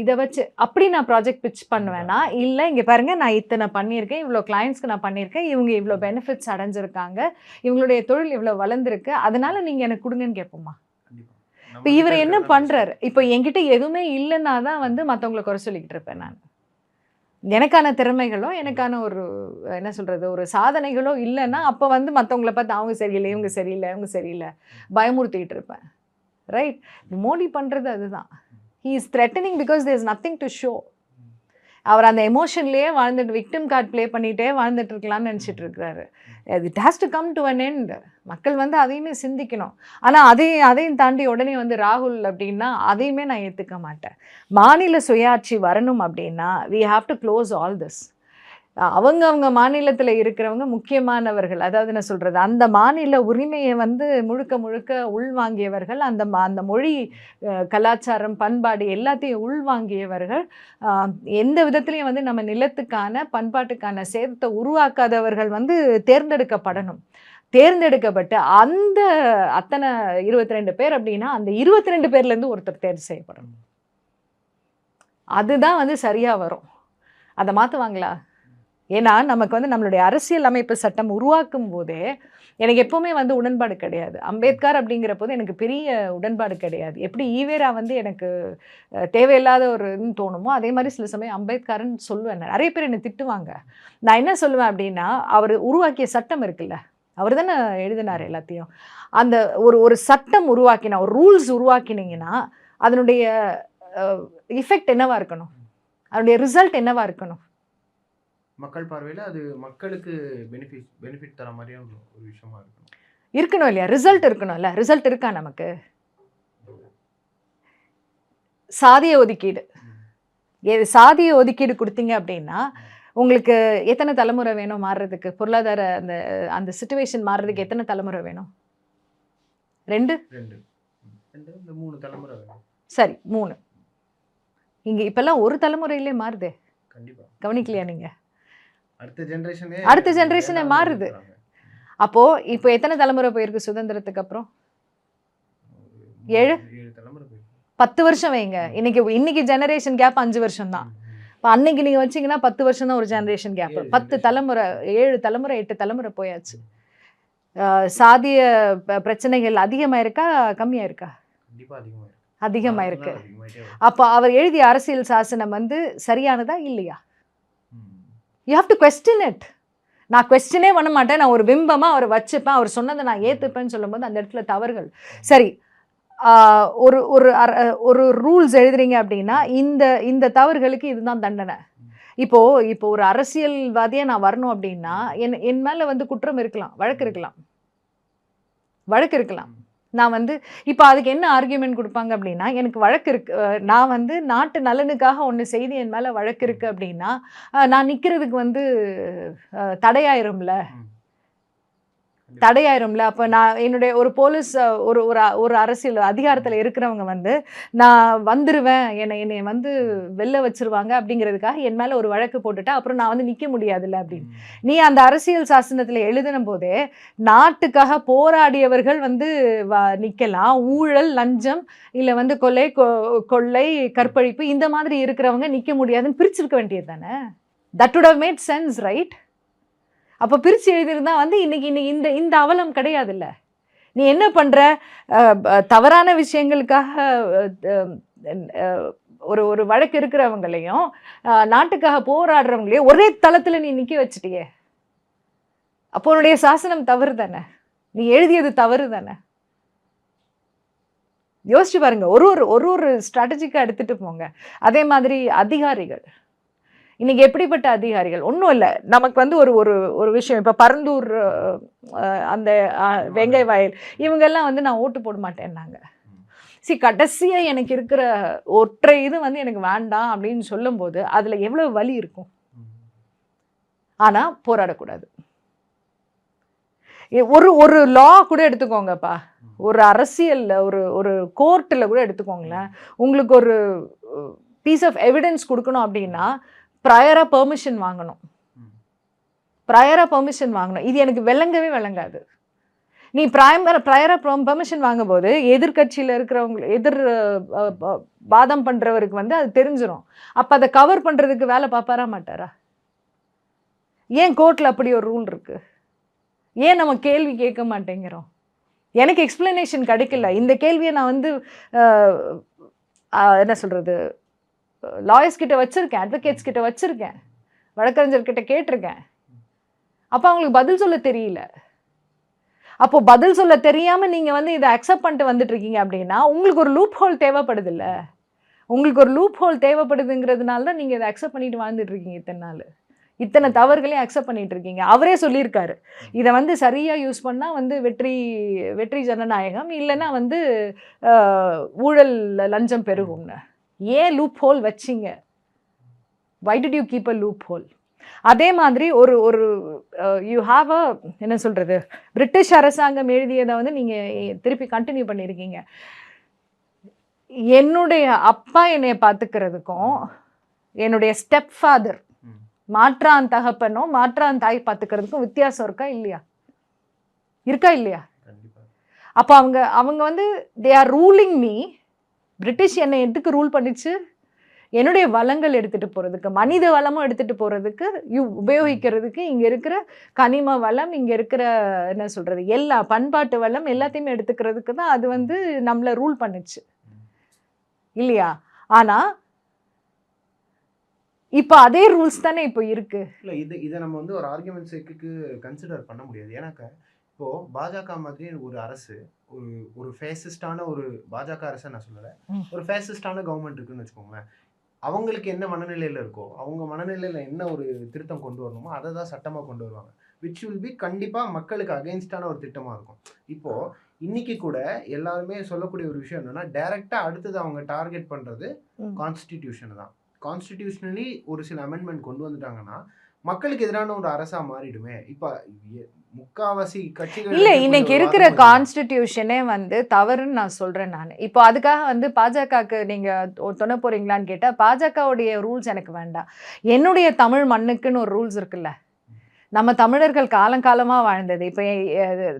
இதை வச்சு அப்படி நான் ப்ராஜெக்ட் பிட்ச் பண்ணுவேன்னா இல்லை இங்கே பாருங்க நான் இத்தனை பண்ணியிருக்கேன் இவ்வளோ கிளைண்ட்ஸ்க்கு நான் பண்ணியிருக்கேன் இவங்க இவ்வளோ பெனிஃபிட்ஸ் அடைஞ்சிருக்காங்க இவங்களுடைய தொழில் இவ்வளோ வளர்ந்துருக்கு அதனால நீங்கள் எனக்கு கொடுங்கன்னு கேட்போமா? கண்டிப்பா. இப்போ இவர் என்ன பண்றாரு? இப்போ என்கிட்ட எதுவுமே இல்லைன்னா தான் வந்து மற்றவங்களை குறை சொல்லிக்கிட்டு இருப்பேன் நான். எனக்கான திறமைகளோ எனக்கான ஒரு என்ன சொல்றது ஒரு சாதனைகளோ இல்லைன்னா அப்போ வந்து மற்றவங்கள பார்த்து அவங்க சரியில்லை இவங்க சரியில்லை இவங்க சரியில்லை பயமுறுத்திக்கிட்டு இருப்பேன். ரைட் மோடி பண்ணுறது அதுதான். He is threatening because there is nothing to show அவர் அந்த எமோஷன்லேயே வாழ்ந்துட்டு விக்டிம் கார்டு ப்ளே பண்ணிகிட்டே வாழ்ந்துட்டு இருக்கலாம்னு நினச்சிட்டு இருக்கிறாரு. It has to come to an end மக்கள் வந்து அதையுமே சிந்திக்கணும். ஆனால் அதையும் அதையும் தாண்டி உடனே வந்து ராகுல் அப்படின்னா அதையுமே நான் ஏற்றுக்க மாட்டேன். மாநில சுயாட்சி வரணும் அப்படின்னா we have to close all this அவங்க அவங்க மாநிலத்தில் இருக்கிறவங்க முக்கியமானவர்கள். அதாவது என்ன சொல்கிறது அந்த மாநில உரிமையை வந்து முழுக்க முழுக்க உள்வாங்கியவர்கள் அந்த அந்த மொழி கலாச்சாரம் பண்பாடு எல்லாத்தையும் உள்வாங்கியவர்கள். எந்த விதத்துலையும் வந்து நம்ம நிலத்துக்கான பண்பாட்டுக்கான சேதத்தை உருவாக்காதவர்கள் வந்து தேர்ந்தெடுக்கப்படணும். தேர்ந்தெடுக்கப்பட்டு அந்த அத்தனை இருபத்தி ரெண்டு பேர் அப்படின்னா அந்த இருபத்தி ரெண்டு பேர்லேருந்து ஒருத்தர் தேர்வு செய்யப்படணும். அதுதான் வந்து சரியாக வரும். அதை மாற்றுவாங்களா ஏன்னா நமக்கு வந்து நம்மளுடைய அரசியல் அமைப்பு சட்டம் உருவாக்கும் போதே எனக்கு எப்போவுமே வந்து உடன்பாடு கிடையாது. அம்பேத்கர் அப்படிங்கிற போது எனக்கு பெரிய உடன்பாடு கிடையாது. எப்படி ஈவேரா வந்து எனக்கு தேவையில்லாத ஒரு இதுன்னு தோணுமோ அதே மாதிரி சில சமயம் அம்பேத்கர்னு சொல்லுவேன் நான். நிறைய பேர் என்னை திட்டுவாங்க. நான் என்ன சொல்லுவேன் அப்படின்னா அவர் உருவாக்கிய சட்டம் இருக்குல்ல அவர் தானே எழுதினார் எல்லாத்தையும். அந்த ஒரு ஒரு சட்டம் உருவாக்கினா ஒரு ரூல்ஸ் உருவாக்கினீங்கன்னா அதனுடைய இஃபெக்ட் என்னவாக இருக்கணும்? அதனுடைய ரிசல்ட் என்னவாக இருக்கணும்? மக்கள் பார்வையில அது மக்களுக்கு பெனிஃபிட் பெனிஃபிட் தர மாதிரியான ஒரு- விஷயமா இருக்கணும். இருக்கணும் இல்லையா? ரிசல்ட் இருக்கணும்ல ரிசல்ட் இருக்கா நமக்கு? சாதிய ஒதுக்கீடு. சாதிய ஒதுக்கீடு கொடுத்தீங்க அப்படின்னா உங்களுக்கு எத்தனை தலைமுறை வேணும் மாறுறதுக்கு? பொருளாதார அந்த அந்த சுச்சுவேஷன் மாறுறதுக்கு எத்தனை தலைமுறை வேணும்? ரெண்டு? மூணு தலைமுறை சரி மூணு. இங்க இப்பெல்லாம் ஒரு தலைமுறையிலே மாறுதே. கவனிக்கலையா நீங்க? அடுத்த ஜெனரேஷனே அடுத்த ஏ மாறுது. அப்போ இப்போ எத்தனை தலைமுறை போயிருக்கு சுதந்திரத்துக்கு அப்புறம் ஏழு? பத்து வருஷம் வைங்க இன்னைக்கு இன்னைக்கு ஜெனரேஷன் கேப் அஞ்சு வருஷம் தான். இப்போ அன்னைக்கு நீங்கள் வச்சீங்கன்னா பத்து வருஷம் தான் ஒரு ஜெனரேஷன் கேப் பத்து. தலைமுறை ஏழு தலைமுறை எட்டு தலைமுறை போயாச்சு சாதிய பிரச்சனைகள் அதிகமாக இருக்கா கம்மியாக இருக்கா கண்டிப்பா அதிகமா இருக்கு அதிகமாக இருக்கு. அப்போ அவர் எழுதிய அரசியல் சாசனம் வந்து சரியானதா இல்லையா. You have to question it நான் கொஸ்டினே பண்ண மாட்டேன். நான் ஒரு பிம்பமாக அவரை வச்சுப்பேன். அவர் சொன்னதை நான் ஏற்றுப்பேன்னு சொல்லும்போது அந்த இடத்துல தவறுகள். சரி ஒரு ஒரு ஒரு ரூல்ஸ் எழுதுறீங்க அப்படின்னா இந்த இந்த தவறுகளுக்கு இதுதான் தண்டனை. இப்போது இப்போ ஒரு அரசியல்வாதியாக நான் வரணும் அப்படின்னா என் என் மேலே வந்து குற்றம் இருக்கலாம். வழக்கு இருக்கலாம். வழக்கு இருக்கலாம். நான் வந்து இப்போ அதுக்கு என்ன ஆர்கியூமெண்ட் கொடுப்பாங்க அப்படின்னா எனக்கு வழக்கு இருக்கு. அஹ் நான் வந்து நாட்டு நலனுக்காக ஒன்று செய்து என் மேலே வழக்கு இருக்கு அப்படின்னா நான் நிற்கிறதுக்கு வந்து அஹ், தடையாயிரும்ல. தடையாயிரும்ல. அப்போ நான் என்னுடைய ஒரு போலீஸ் ஒரு ஒரு ஒரு அரசியல் அதிகாரத்தில் இருக்கிறவங்க வந்து நான் வந்துருவேன். என்னை என்னை வந்து வெளில வச்சிருவாங்க. அப்படிங்கிறதுக்காக என் மேலே ஒரு வழக்கு போட்டுட்டா அப்புறம் நான் வந்து நிற்க முடியாதுல்ல அப்படின்னு. நீ அந்த அரசியல் சாசனத்தில் எழுதின போதே நாட்டுக்காக போராடியவர்கள் வந்து வ- நிக்கலாம். ஊழல் லஞ்சம் இல்லை வந்து கொலை கொ- கொள்ளை கற்பழிப்பு இந்த மாதிரி இருக்கிறவங்க நிற்க முடியாதுன்னு பிரிச்சிருக்க வேண்டியது தானே? That would have made sense right அப்போ பிரித்து எழுதியிருந்தா வந்து இன்றைக்கி இன்னைக்கு இந்த இந்த அவலம் கிடையாதுல்ல. நீ என்ன பண்ணுற தவறான விஷயங்களுக்காக ஒரு ஒரு வழக்கு இருக்கிறவங்களையும் நாட்டுக்காக போராடுறவங்களையும் ஒரே தளத்தில் நீ நிற்க வச்சிட்டியே. அப்போ உன்னுடைய சாசனம் தவறு தானே? நீ எழுதியது தவறு தானே? யோசிச்சு பாருங்க ஒரு ஒரு ஒரு ஒரு ஸ்ட்ராட்டஜிக்காக எடுத்துட்டு போங்க. அதே மாதிரி அதிகாரிகள். இன்னைக்கு எப்படிப்பட்ட அதிகாரிகள்? ஒன்றும் இல்லை. நமக்கு வந்து ஒரு ஒரு ஒரு விஷயம். இப்போ பரந்தூர் அஹ், அந்த அஹ், வெங்கை வயல் இவங்கெல்லாம் வந்து நான் ஓட்டு போட மாட்டேன்னாங்க. சி கடைசியாக எனக்கு இருக்கிற ஒற்றை இது வந்து எனக்கு வேண்டாம் அப்படின்னு சொல்லும்போது அதில் எவ்வளோ வலி இருக்கும்? ஆனால் போராடக்கூடாது. ஒரு ஒரு லா கூட எடுத்துக்கோங்கப்பா. ஒரு அரசியலில் ஒரு ஒரு கோர்ட்டில் கூட எடுத்துக்கோங்களேன். உங்களுக்கு ஒரு பீஸ் ஆஃப் எவிடன்ஸ் கொடுக்கணும் அப்படின்னா ப்ரையராக பெர்மிஷன் வாங்கணும். ப்ரையராக பெர்மிஷன் வாங்கணும். இது எனக்கு விளங்கவே விளங்காது. நீ ப்ரைமர் ப்ரையராக பெர்மிஷன் வாங்கும்போது எதிர்க்கட்சியில் இருக்கிறவங்க எதிர் வாதம் பண்ணுறவருக்கு வந்து அது தெரிஞ்சிடும் அப்போ அதை கவர் பண்ணுறதுக்கு வேலை பார்ப்பாரா மாட்டாரா? ஏன் கோர்ட்டில் அப்படி ஒரு ரூல் இருக்குது ஏன் நம்ம கேள்வி கேட்க மாட்டேங்கிறோம்? எனக்கு எக்ஸ்பிளனேஷன் கிடைக்கல. இந்த கேள்வியை நான் வந்து என்ன சொல்கிறது லாயர்ஸ் கிட்ட வச்சுருக்கேன் அட்வொகேட்ஸ் கிட்ட வச்சுருக்கேன் வழக்கறிஞர்கிட்ட கேட்டிருக்கேன். அப்போ அவங்களுக்கு பதில் சொல்ல தெரியல. அப்போ பதில் சொல்ல தெரியாமல் நீங்கள் வந்து இதை அக்செப்ட் பண்ணிட்டு வந்துட்டு இருக்கீங்க அப்படின்னா உங்களுக்கு ஒரு லூப் ஹோல் தேவைப்படுது இல்லை உங்களுக்கு ஒரு லூப் ஹோல் தேவைப்படுதுங்கிறதுனால தான் நீங்கள் இதை அக்செப்ட் பண்ணிட்டு வாழ்ந்துட்டுருக்கீங்க இத்தனை நாள். இத்தனை தவறுகளையும் அக்செப்ட் பண்ணிட்டு இருக்கீங்க. அவரே சொல்லியிருக்காரு. இதை வந்து சரியாக யூஸ் பண்ணால் வந்து வெற்றி வெற்றி ஜனநாயகம். இல்லைன்னா வந்து ஊழல் லஞ்சம் பெருகும்னு. ஏன் லூப் ஹோல் வச்சிங்க? Why did you keep a loophole அதே மாதிரி ஒரு ஒரு யூ ஹாவ் அ என்ன சொல்கிறது பிரிட்டிஷ் அரசாங்கம் எழுதியதை வந்து நீங்கள் திருப்பி கண்டினியூ பண்ணியிருக்கீங்க என்னுடைய அப்பா என்னைய பார்த்துக்கிறதுக்கும் என்னுடைய ஸ்டெப் ஃபாதர். மாற்றான் தகப்பனோ மாற்றான் தாய் பார்த்துக்கிறதுக்கும் வித்தியாசம் இருக்கா இல்லையா? இருக்கா இல்லையா? அப்போ அவங்க அவங்க வந்து they are ruling me British என்னை எதுக்கு ரூல் பண்ணிச்சு? என்னுடைய வளங்கள் எடுத்துகிட்டு போகிறதுக்கு மனித வளமும் எடுத்துகிட்டு போகிறதுக்கு யூ உபயோகிக்கிறதுக்கு இங்கே இருக்கிற கனிம வளம் இங்கே இருக்கிற என்ன சொல்கிறது எல்லா பண்பாட்டு வளம் எல்லாத்தையுமே எடுத்துக்கிறதுக்கு தான் அது வந்து நம்மளை ரூல் பண்ணுச்சு. இல்லையா? ஆனால் இப்போ அதே ரூல்ஸ் தானே இப்போ இருக்குது இல்லை இது இதை நம்ம வந்து ஒரு ஆர்குமெண்ட் கன்சிடர் பண்ண முடியாது. ஏன்னாக்கா இப்போ பாஜக மாதிரி ஒரு அரசு ஒரு ஒரு ஃபேசிஸ்டான ஒரு பாஜக அரசை நான் சொல்லலை. ஒரு ஃபேசிஸ்டான கவர்மெண்ட் இருக்குன்னு வச்சுக்கோங்களேன். அவங்களுக்கு என்ன மனநிலையில் இருக்கோ அவங்க மனநிலையில் என்ன ஒரு திருத்தம் கொண்டு வரணுமோ அதை தான் சட்டமாக கொண்டு வருவாங்க. விச் வில் பி கண்டிப்பாக மக்களுக்கு அகெயின்ஸ்டான ஒரு திட்டமாக இருக்கும். இப்போ இன்னைக்கு கூட எல்லாருமே சொல்லக்கூடிய ஒரு விஷயம் என்னன்னா டைரெக்டாக அடுத்தது அவங்க டார்கெட் பண்ணுறது. கான்ஸ்டிடியூஷன் தான். கான்ஸ்டிடியூஷனலி ஒரு சில அமெண்ட்மெண்ட் கொண்டு வந்துட்டாங்கன்னா மக்களுக்கு எதிரான ஒரு அரசா மாறிடுமே. இப்ப முக்காவாசி கட்சிகள் இல்ல இன்னைக்கு இருக்கிற. கான்ஸ்டிடியூஷனே வந்து தவறுன்னு நான் சொல்றேன் நான். இப்போ அதுக்காக வந்து பாஜகவுக்கு நீங்க தொ- துணை போறீங்களான்னு கேட்டா பாஜகவுடைய ரூல்ஸ் எனக்கு வேண்டாம். என்னுடைய தமிழ் மண்ணுக்குன்னு ஒரு ரூல்ஸ் இருக்குல்ல. நம்ம தமிழர்கள் காலங்காலமாக வாழ்ந்தது. இப்போ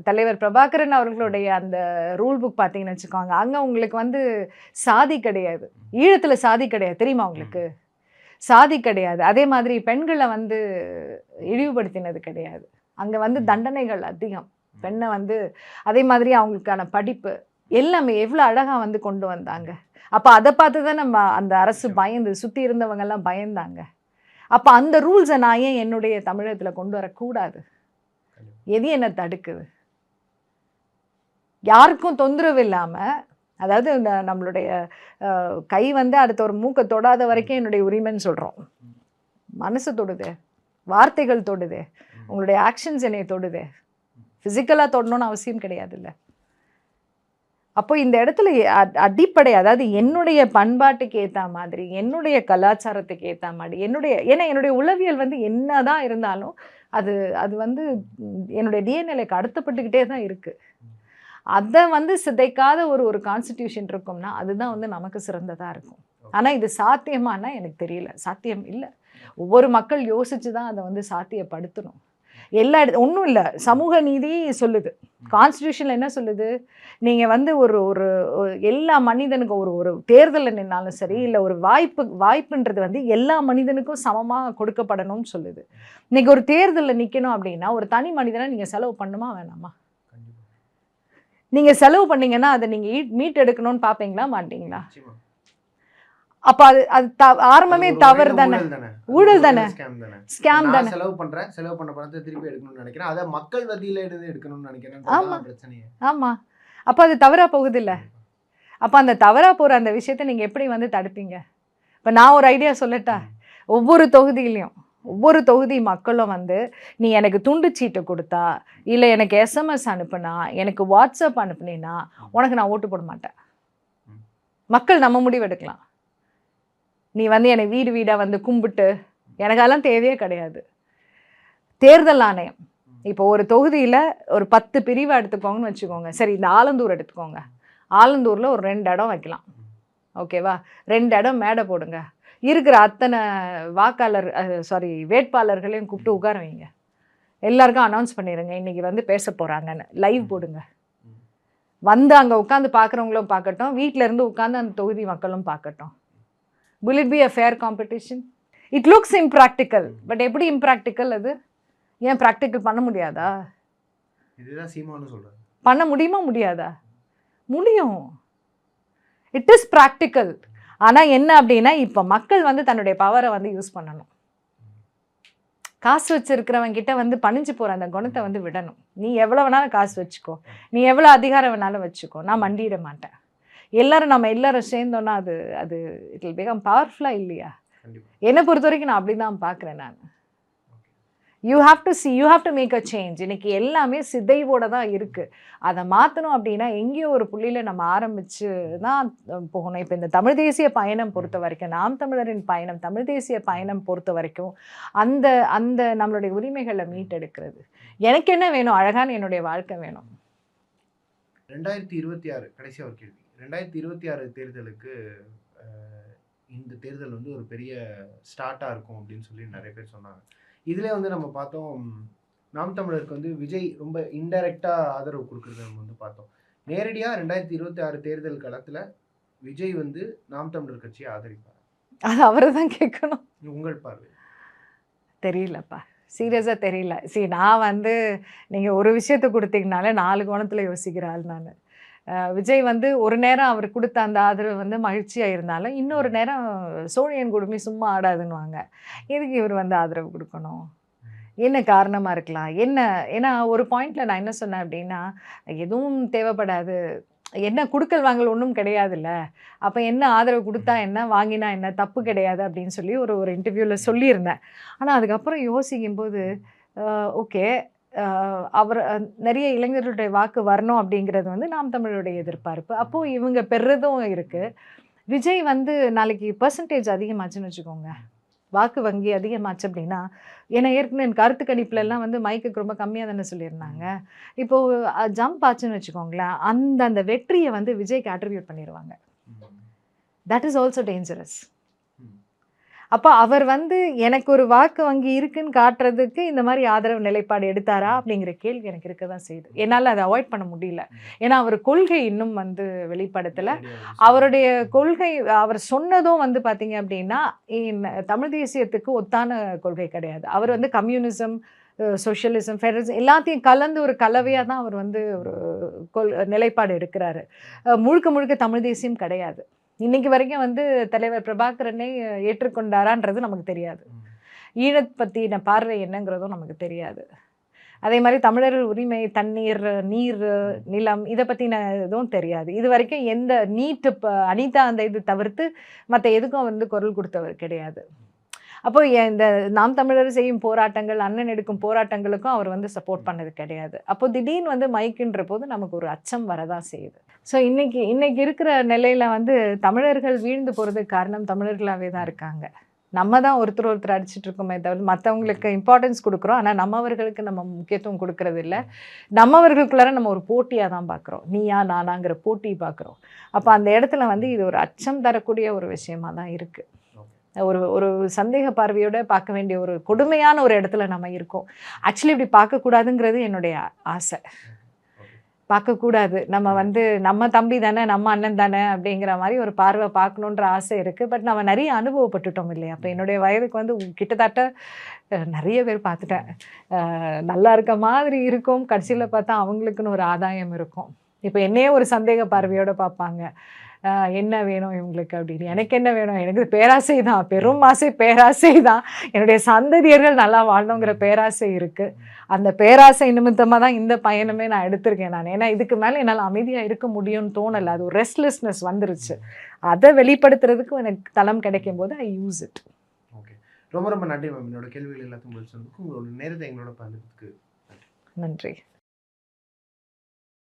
தலைவர் பிரபாகரன் அவர்களுடைய அந்த ரூல் புக் பார்த்தீங்கன்னு வச்சுக்கோங்க. அங்கே உங்களுக்கு வந்து சாதி கிடையாது. ஈழத்தில் சாதி கிடையாது. தெரியுமா உங்களுக்கு? சாதி கிடையாது. அதே மாதிரி பெண்களை வந்து இழிவுபடுத்தினது கிடையாது. அங்கே வந்து தண்டனைகள் அதிகம். பெண்ணை வந்து அதே மாதிரி அவங்களுக்கான படிப்பு எல்லாமே எவ்வளோ அழகாக வந்து கொண்டு வந்தாங்க. அப்போ அதை பார்த்து தான் நம்ம அந்த அரசு பயந்து சுற்றி இருந்தவங்கெல்லாம் பயந்தாங்க. அப்போ அந்த ரூல்ஸை நான் ஏன் என்னுடைய தமிழகத்தில் கொண்டு வரக்கூடாது? எது என்ன தடுக்குது? யாருக்கும் தொந்தரவு இல்லாமல் அதாவது இந்த நம்மளுடைய கை வந்து அடுத்த ஒரு மூக்கை தொடாத வரைக்கும் என்னுடைய உரிமைன்னு சொல்கிறோம் மனசு தொடுது வார்த்தைகள் தொடுது உங்களுடைய ஆக்ஷன்ஸ் என்னை தொடுது. ஃபிசிக்கலாக தொடணும்னு அவசியம் கிடையாதுல்ல. அப்போ இந்த இடத்துல அடிப்படை அதாவது என்னுடைய பண்பாட்டுக்கு ஏற்ற மாதிரி என்னுடைய கலாச்சாரத்துக்கு ஏற்ற மாதிரி என்னுடைய ஏன்னா என்னுடைய உளவியல் வந்து என்னதான் இருந்தாலும் அது அது வந்து என்னுடைய டிஎன்ஏக்கு அடுத்தப்பட்டுக்கிட்டே தான் இருக்கு. அதை வந்து சிதைக்காத ஒரு ஒரு கான்ஸ்டிடியூஷன் இருக்கும்னா அதுதான் வந்து நமக்கு சிறந்ததாக இருக்கும். ஆனால் இது சாத்தியமானா எனக்கு தெரியல. சாத்தியம் இல்லை. ஒவ்வொரு மக்கள் யோசிச்சு தான் அதை வந்து சாத்தியப்படுத்தணும். எல்லா இடத்து ஒன்றும் இல்லை. சமூக நீதி சொல்லுது. கான்ஸ்டியூஷனில் என்ன சொல்லுது? நீங்கள் வந்து ஒரு ஒரு எல்லா மனிதனுக்கும் ஒரு ஒரு தேர்தலில் நின்னாலும் சரி இல்லை ஒரு வாய்ப்பு வாய்ப்புன்றது வந்து எல்லா மனிதனுக்கும் சமமாக கொடுக்கப்படணும்னு சொல்லுது. இன்னைக்கு ஒரு தேர்தலில் நிற்கணும் அப்படின்னா ஒரு தனி மனிதனை நீங்கள் செலவு பண்ணுமா வேணாமா. நீங்கள் செலவு பண்ணீங்கன்னா அதை நீங்கள் மீட் எடுக்கணும்னு பார்ப்பீங்களா மாட்டீங்களா. அப்போ அது அது ஆரம்பமே தவறு தானே? ஊழல் தானே. ஸ்கேம் தானே? செலவு பண்றேன் செலவு பண்ண பணத்தை திருப்பி எடுக்கணும்னு நினைக்கிறேன். அதை மக்கள் வதியில இருந்து எடுக்கணும்னு நினைக்கிறேன். ஆமா. பிரச்சனையே. ஆமாம் அப்போ அது தவறாக போகுது இல்லை அப்போ அந்த தவறாக போகிற அந்த விஷயத்தை நீங்கள் எப்படி வந்து தடுப்பீங்க? இப்போ நான் ஒரு ஐடியா சொல்லட்டா? ஒவ்வொரு தொகுதியிலையும். ஒவ்வொரு தொகுதி மக்களும் வந்து நீ எனக்கு துண்டு சீட்டை கொடுத்தா இல்லை எனக்கு எஸ்எம்எஸ் அனுப்புனா எனக்கு வாட்ஸ்அப் அனுப்புனீன்னா உனக்கு நான் ஓட்டு போட மாட்டேன். மக்கள் நம்ம முடிவு எடுக்கலாம். நீ வந்து என்னை வீடு வீடாக வந்து கும்பிட்டு எனக்கு அதெல்லாம் தேவையே கிடையாது. தேர்தல் ஆணையம். இப்போ ஒரு தொகுதியில் ஒரு பத்து பிரிவை எடுத்துக்கோங்கன்னு வச்சுக்கோங்க. சரி இந்த ஆலந்தூர் எடுத்துக்கோங்க. ஆலந்தூரில் ஒரு ரெண்டு இடம் வைக்கலாம். ஓகேவா? ரெண்டு இடம் மேடை போடுங்க. இருக்கிற அத்தனை வாக்காளர் சாரி வேட்பாளர்களையும் கூப்பிட்டு உட்கார வைங்க. எல்லாருக்கும் அனௌன்ஸ் பண்ணிடுங்க இன்னைக்கு வந்து பேச போகிறாங்கன்னு லைவ் போடுங்க. வந்து அங்கே உட்காந்து பார்க்குறவங்களும் பார்க்கட்டும் வீட்டில் இருந்து உட்காந்து அந்த தொகுதி மக்களும் பார்க்கட்டும் will it be a fair competition it looks impractical. But எப்படி impractical அது? ஏன் ப்ராக்டிக்கல் பண்ண முடியாதா? பண்ண முடியுமா முடியாதா? முடியும். இட் இஸ் ப்ராக்டிக்கல் ஆனால் என்ன அப்படின்னா இப்போ மக்கள் வந்து தன்னுடைய பவரை வந்து யூஸ் பண்ணணும். காசு வச்சிருக்கிறவங்க கிட்ட வந்து பணிஞ்சு போகிற அந்த குணத்தை வந்து விடணும். நீ எவ்வளோ வேணாலும் காசு வச்சுக்கோ. நீ எவ்வளோ அதிகாரம் வேணாலும் வச்சுக்கோ. நான் மண்டியிட மாட்டேன். எல்லாரும் நம்ம எல்லாரும் சேர்ந்தோன்னா அது அது இட் வில் பிகம் பவர்ஃபுல்லாக இல்லையா? என்னை பொறுத்த வரைக்கும் நான் அப்படி தான் பார்க்குறேன் நான். You have to see you have to make a change இன்னைக்கு எல்லாமே சிதைவோட தான் இருக்குது அதை மாற்றணும் அப்படின்னா எங்கேயோ ஒரு புள்ளியில் நம்ம ஆரம்பித்து தான் போகணும். இப்போ இந்த தமிழ் தேசிய பயணம் பொறுத்த வரைக்கும் நாம் தமிழரின் பயணம் தமிழ் தேசிய பயணம் பொறுத்த வரைக்கும் அந்த அந்த நம்மளுடைய உரிமைகளை மீட்டெடுக்கிறது. எனக்கு என்ன வேணும்? அழகான என்னுடைய வாழ்க்கை வேணும். ரெண்டாயிரத்தி இருபத்தி ஆறு கடைசியாக ஒரு கேள்வி. ரெண்டாயிரத்தி இருபத்தி ஆறு தேர்தலுக்கு இந்த தேர்தல் வந்து ஒரு பெரிய ஸ்டார்ட்டாக இருக்கும் அப்படின்னு சொல்லி நிறைய பேர் சொன்னாங்க. இதிலே வந்து நம்ம பார்த்தோம் நாம் தமிழருக்கு வந்து விஜய் ரொம்ப இன்டைரக்டாக ஆதரவு கொடுக்குறத நம்ம வந்து பார்த்தோம். நேரடியாக ரெண்டாயிரத்தி இருபத்தி ஆறு தேர்தல் களத்தில் விஜய் வந்து நாம் தமிழர் கட்சியை ஆதரிப்பார். அது அவரை தான் கேட்கணும். உங்கள் பார்வை? தெரியலப்பா. சீரியஸாக தெரியல. see நான் வந்து நீங்கள் ஒரு விஷயத்தை கொடுத்தீங்கனாலே நாலு கோணத்தில் யோசிக்கிற ஆள் நான். விஜய் வந்து ஒரு நேரம் அவர் கொடுத்த அந்த ஆதரவு வந்து மகிழ்ச்சியாக இருந்தாலும் இன்னொரு நேரம் சோழியன் குடுமி சும்மா ஆடாதுன்னுவாங்க. எதுக்கு இவர் வந்து ஆதரவு கொடுக்கணும்? என்ன காரணமாக இருக்கலாம்? என்ன ஏன்னா ஒரு பாயிண்டில் நான் என்ன சொன்னேன் அப்படின்னா எதுவும் தேவைப்படாது. என்ன குடுக்கல் வாங்கல் ஒன்றும் கிடையாதுல்ல. அப்போ என்ன ஆதரவு கொடுத்தா என்ன வாங்கினா என்ன தப்பு கிடையாது அப்படின்னு சொல்லி ஒரு ஒரு இன்டர்வியூவில் சொல்லியிருந்தேன். ஆனால் அதுக்கப்புறம் யோசிக்கும்போது ஓகே அவர் நிறைய இளைஞர்களுடைய வாக்கு வரணும் அப்படிங்கிறது வந்து நாம் தமிழருடைய எதிர்பார்ப்பு. அப்போது இவங்க பெறுறதும் இருக்குது விஜய் வந்து நாளைக்கு பர்சன்டேஜ் அதிகமாச்சுன்னு வச்சுக்கோங்க. வாக்கு வங்கி அதிகமாச்சு அப்படின்னா ஏன்னா ஏற்கனவே என் கருத்து கணிப்புல எல்லாம் வந்து மைக்குக்கு ரொம்ப கம்மியாக தானே சொல்லியிருந்தாங்க. இப்போது ஜம்ப் ஆச்சுன்னு வச்சுக்கோங்களேன் அந்த அந்த வெற்றியை வந்து விஜய்க்கு அட்ரிபியூட் பண்ணிடுவாங்க தட் இஸ் ஆல்சோ டேஞ்சரஸ். அப்போ அவர் வந்து எனக்கு ஒரு வாக்கு வங்கி இருக்குன்னு காட்டுறதுக்கு இந்த மாதிரி ஆதரவு நிலைப்பாடு எடுத்தாரா? அப்படிங்கிற கேள்வி எனக்கு இருக்க தான் செய்யுது. என்னால் அதை அவாய்ட் பண்ண முடியல. ஏன்னா அவர் கொள்கை இன்னும் வந்து வெளிப்படுத்தலை. அவருடைய கொள்கை அவர் சொன்னதும் வந்து பார்த்தீங்க அப்படின்னா தமிழ் தேசியத்துக்கு ஒத்தான கொள்கை கிடையாது. அவர் வந்து கம்யூனிசம் சோஷியலிசம் ஃபெடரலிசம் எல்லாத்தையும் கலந்து ஒரு கலவையாக தான் அவர் வந்து ஒரு கொள் நிலைப்பாடு எடுக்கிறாரு. முழுக்க முழுக்க தமிழ் தேசியம் கிடையாது. இன்னைக்கு வரைக்கும் வந்து தலைவர் பிரபாகரனை ஏற்றுக்கொண்டாரான்றது நமக்கு தெரியாது. ஈழத் பற்றின பார்வை என்னங்கிறதும் நமக்கு தெரியாது. அதே மாதிரி தமிழர்கள் உரிமை தண்ணீர் நீர் நிலம் இதை பற்றின எதுவும் தெரியாது. இது வரைக்கும் எந்த நீட்டு அனிதா அந்த இது தவிர்த்து மற்ற எதுக்கும் வந்து குரல் கொடுத்தவர் கிடையாது. அப்போ இந்த நாம் தமிழர் செய்யும் போராட்டங்கள் அண்ணன் எடுக்கும் போராட்டங்களுக்கும் அவர் வந்து சப்போர்ட் பண்ணது கிடையாது. அப்போ திடீர்னு வந்து மைக்குன்ற போது நமக்கு ஒரு அச்சம் வரதான் செய்யுது. ஸோ இன்னைக்கு இன்னைக்கு இருக்கிற நிலையில வந்து தமிழர்கள் வீழ்ந்து போகிறதுக்கு காரணம் தமிழர்களாகவே தான் இருக்காங்க. நம்ம தான் ஒருத்தர் ஒருத்தர் அடிச்சிட்டு இருக்கோமே தவிர மற்றவங்களுக்கு இம்பார்ட்டன்ஸ் கொடுக்குறோம். ஆனால் நம்மவர்களுக்கு நம்ம முக்கியத்துவம் கொடுக்கறது இல்லை. நம்மவர்களுக்குள்ளார நம்ம ஒரு போட்டியாக தான் பார்க்குறோம் நீயா நானாங்கிற போட்டி பார்க்குறோம் அப்போ அந்த இடத்துல வந்து இது ஒரு அச்சம் தரக்கூடிய ஒரு விஷயமா தான் இருக்குது ஒரு ஒரு சந்தேக பார்வையோட பார்க்க வேண்டிய ஒரு கொடுமையான ஒரு இடத்துல நம்ம இருக்கோம். ஆக்சுவலி இப்படி பார்க்கக்கூடாதுங்கிறது என்னுடைய ஆசை. பார்க்கக்கூடாது. நம்ம வந்து நம்ம தம்பி தானே நம்ம அண்ணன் தானே அப்படிங்கிற மாதிரி ஒரு பார்வை பார்க்கணுன்ற ஆசை இருக்குது பட் நம்ம நிறைய அனுபவப்பட்டுட்டோம் இல்லையா? அப்போ என்னுடைய வயதுக்கு வந்து கிட்டத்தட்ட நிறைய பேர் பார்த்துட்டேன். நல்லா இருக்க மாதிரி இருக்கும். கடைசியில் பார்த்தா அவங்களுக்குன்னு ஒரு ஆதாயம் இருக்கும். இப்போ என்னையே ஒரு சந்தேக பார்வையோட பார்ப்பாங்க. என்ன வேணும் இவங்களுக்கு? அப்படின்னு. எனக்கு என்ன வேணும்? எனக்கு பேராசை தான். பெரும் ஆசை பேராசை தான். என்னுடைய சந்ததியர்கள் நல்லா வாழணுங்கிற பேராசை இருக்குது அந்த பேராசை நிமித்தமாக தான் இந்த பயணமே நான் எடுத்திருக்கேன் நான். ஏன்னா இதுக்கு மேலே என்னால் அமைதியாக இருக்க முடியும்னு தோணலை. அது ஒரு ரெஸ்ட்லெஸ்னஸ் வந்துருச்சு. அதை வெளிப்படுத்துறதுக்கு எனக்கு தளம் கிடைக்கும் போது ஐ யூஸ் இட் ஓகே. ரொம்ப ரொம்ப நன்றி மேம். என்னோட கேள்விகள் எல்லாத்தையும் உங்களோட நேரத்தை எங்களோட பகிர்ந்ததுக்கு நன்றி.